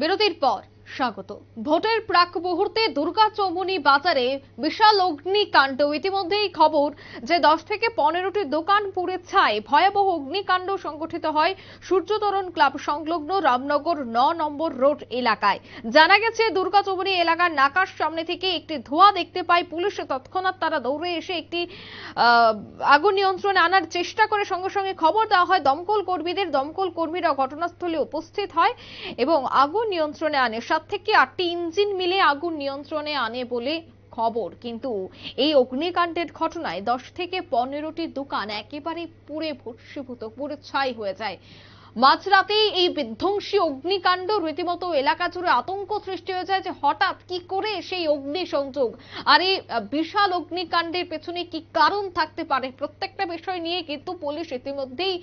বিরতির পর স্বাগত। ভোটের প্রাক মুহূর্তে দুর্গা চৌমুনি বাজারে বিশাল অগ্নিকাণ্ড। ইতিমধ্যেই খবর যে দশ থেকে পনেরোটি দোকান পুড়ে ছাই। ভয়াবহ অগ্নিকাণ্ড সংগঠিত হয় সূর্যতরণ ক্লাব সংলগ্ন রামনগর ন নম্বর রোড এলাকায়। জানা গেছে, দুর্গা চৌমুনি এলাকার নাকার সামনে থেকে একটি ধোঁয়া দেখতে পায় পুলিশ। তৎক্ষণাৎ তারা দৌড়ে এসে একটি আগুন নিয়ন্ত্রণে আনার চেষ্টা করে সঙ্গে সঙ্গে খবর দেওয়া হয়। দমকল কর্মীদের, দমকল কর্মীরা ঘটনাস্থলে উপস্থিত হয় এবং আগুন নিয়ন্ত্রণে আনে। সাত থেকে আটটি ইঞ্জিন মিলে আগুন নিয়ন্ত্রণে আনে বলে খবর। কিন্তু এই অগ্নিকাণ্ডের ঘটনায় দশ থেকে পনেরোটি দোকান একেবারে পুড়ে ভস্মীভূত, পুড়ে ছাই হয়ে যায়। মাঝরাতেই এই বিধ্বংসী অগ্নিকাণ্ড রীতিমতো এলাকা জুড়ে আতঙ্ক সৃষ্টি হয়ে যায় যে হঠাৎ কি করে সেই অগ্নি সংযোগ আর এই বিশাল অগ্নিকাণ্ডের পেছনে কি কারণ থাকতে পারে? প্রত্যেকটা বিষয় নিয়ে কিন্তু পুলিশ ইতিমধ্যেই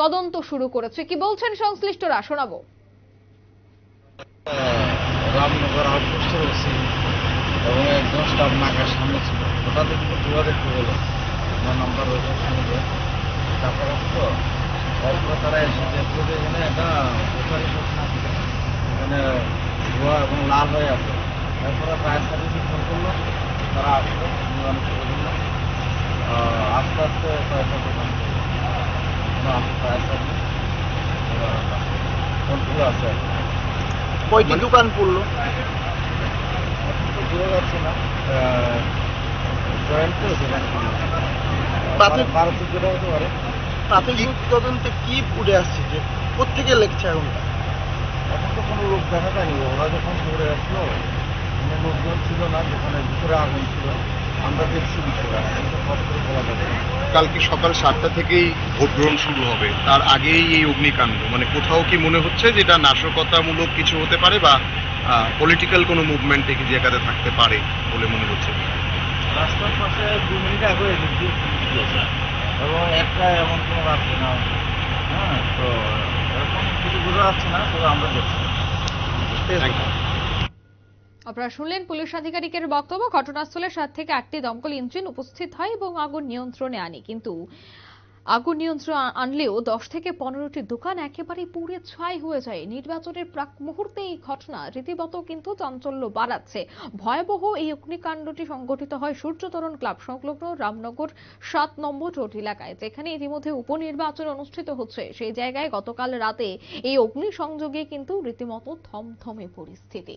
তদন্ত শুরু করেছে। কি বলছেন সংশ্লিষ্টরা? শোনাবো। রামনগর আউটপোস্টে রয়েছি এবং একজন স্টাফ নাকার সামনে ছিল। হঠাৎ একটু ধোয়া দেখতে পেল আমার নাম্বার রয়েছে সঙ্গে তারপরে তো তারপরে তারা এসে দেখল যে এখানে একটা পোশারি এখানে ধোয়া এবং লাল হয়ে আছে। তারপরে ফায়ার সার্ভিসে ফোন করল। তারা আসলো নিবারণ করে দিল। আস্তে আস্তে দোকান আসে ফায়ার সার্ভিস কন্ট্রোল আছে আর কি। কয়টি দোকান পড়ল? প্রাথমিক- প্রাথমিক তদন্তে কি উঠে আসছে যে কোথেকে লেখছে এখন? এখন তো কোনো লোক দেখা যায়নি। ওরা যখন ঘুরে আসলো লোকজন ছিল না যেখানে ভিতরে আগুন ছিল। আমরা দেখছি যাবে কালকে সকাল সাতটা থেকেই ভোট গ্রহণ শুরু হবে। তার আগেই এই অগ্নিকাণ্ড। মানে কোথাও কি মনে হচ্ছে যে এটা নাশকতামূলক কিছু হতে পারে বা পলিটিক্যাল কোনো মুভমেন্ট এই জায়গাতে থাকতে পারে বলে মনে হচ্ছে? রাস্তার পাশে দু মিনিট আগে এবং একটা এমন কোনো রাস্তা না। হ্যাঁ তো এরকম কিছু বোঝা যাচ্ছে না তবে আমরা দেখছি. আপনারা শুনলেন পুলিশ আধিকারিকের বক্তব্য। ঘটনাস্থলে সাত থেকে আটটি দমকল ইঞ্জিন উপস্থিত হয় এবং আগুন নিয়ন্ত্রণে আনে। কিন্তু আগুন নিয়ন্ত্রণ আনলেও দশ থেকে পনেরোটি দোকান একেবারে পুড়ে ছাই হয়ে যায়। নির্বাচনের প্রাক মুহূর্তে এই ঘটনা, রীতিমতো কিন্তু চাঞ্চল্য বাড়াচ্ছে। ভয়াবহ এই অগ্নিকাণ্ডটি সংঘটিত হয় সূর্যতরণ ক্লাব সংলগ্ন রামনগর সাত নম্বর রোড এলাকায়, যেখানে ইতিমধ্যে উপনির্বাচন অনুষ্ঠিত হচ্ছে। সেই জায়গায় গতকাল রাতে এই অগ্নিসংযোগে কিন্তু রীতিমতো থমথমে পরিস্থিতি।